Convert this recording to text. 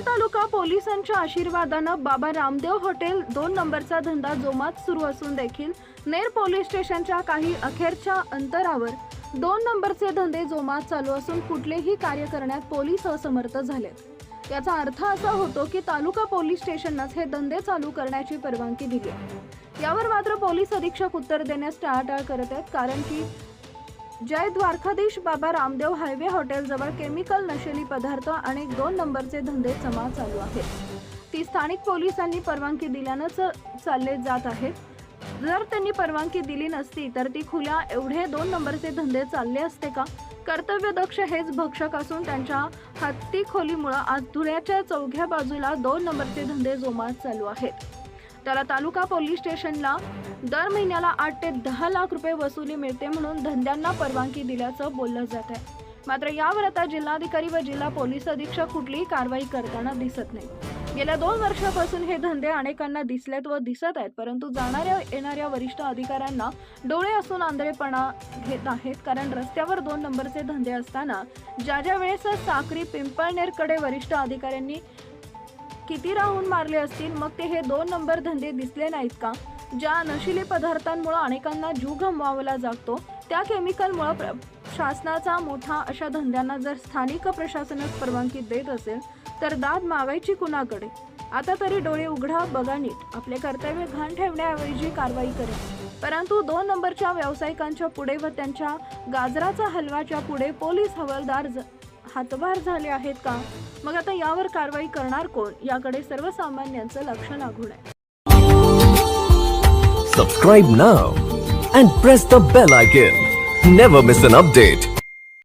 तालुका पोलिसांच्या आशीर्वादानं बाबा रामदेव हॉटेल दोन नंबरचा धंदा जोमात सुरू असून देखील नेर पोलीस स्टेशनच्या काही अखेरच्या अंतरावर दोन नंबरचे धंदे जोमात चालू असून कुठलेही कार्य करण्यात पोलीस असमर्थ झालेत. याचा अर्थ असा होतो की तालुका पोलीस स्टेशननंच हे धंदे चालू करण्याची परवानगी दिली यावर मात्र पोलीस अधीक्षक उत्तर देण्यास टाळाटाळ करत आहेत कारण की जय द्वारकाधीश बाबा रामदेव हायवे हॉटेलजवळ केमिकल नशेली पदार्थ आणि दोन नंबरचे धंदे जमा चालू आहेत. ती स्थानिक पोलिसांनी परवानगी दिल्यानंच चालले जात आहेत. जर त्यांनी परवानगी दिली नसती तर ती खुल्या एवढे दोन नंबरचे धंदे चालले असते का? कर्तव्यदक्ष हेच भक्षक असून त्यांच्या हत्ती खोलीमुळं आज धुळ्याच्या चौघ्या बाजूला दोन नंबरचे धंदे जोमात चालू आहेत. त्याला तालुका पोलीस स्टेशनला दर महिन्याला आठ ते दहा लाख रुपये वसुली मिळते म्हणून धंद्यांना परवानगी दिल्याचं बोललं जात आहे. मात्र यावर आता जिल्हाधिकारी व जिल्हा पोलीस अधीक्षक कुठलीही कारवाई करताना दिसत नाही. गेल्या दोन वर्षापासून हे धंदे अनेकांना दिसलेत व दिसत आहेत परंतु जाणाऱ्या येणाऱ्या वरिष्ठ अधिकाऱ्यांना डोळे असून आंधळेपणा घेत आहेत कारण रस्त्यावर दोन नंबरचे धंदे असताना ज्या ज्या वेळेस साक्री पिंपळनेरकडे वरिष्ठ अधिकाऱ्यांनी किती राहून मारले असतील मग ते हे दोन नंबर धंदे दिसले नाहीत का? ज्या नशिली पदार्थांमुळे अनेकांना जीव गमवावला जातो त्या केमिकलमुळे प्र शासनाचा मोठा अशा धंद्यांना जर स्थानिक प्रशासनच परवानगी देत असेल तर दाद मागायची कुणाकडे? आता तरी डोळे उघडा बघा नीट. आपले कर्तव्य घाण ठेवण्याऐवजी कारवाई करेल परंतु दोन नंबरच्या व्यावसायिकांच्या पुढे व त्यांच्या गाजराचा हलवाच्या पुढे पोलीस हवालदार हातभार झाले आहेत का? मग आता यावर कारवाई करणार कोण? याकडे सर्वसामान्यांचं लक्ष लागून आहे. सबस्क्राईब ना and press the bell I never miss an update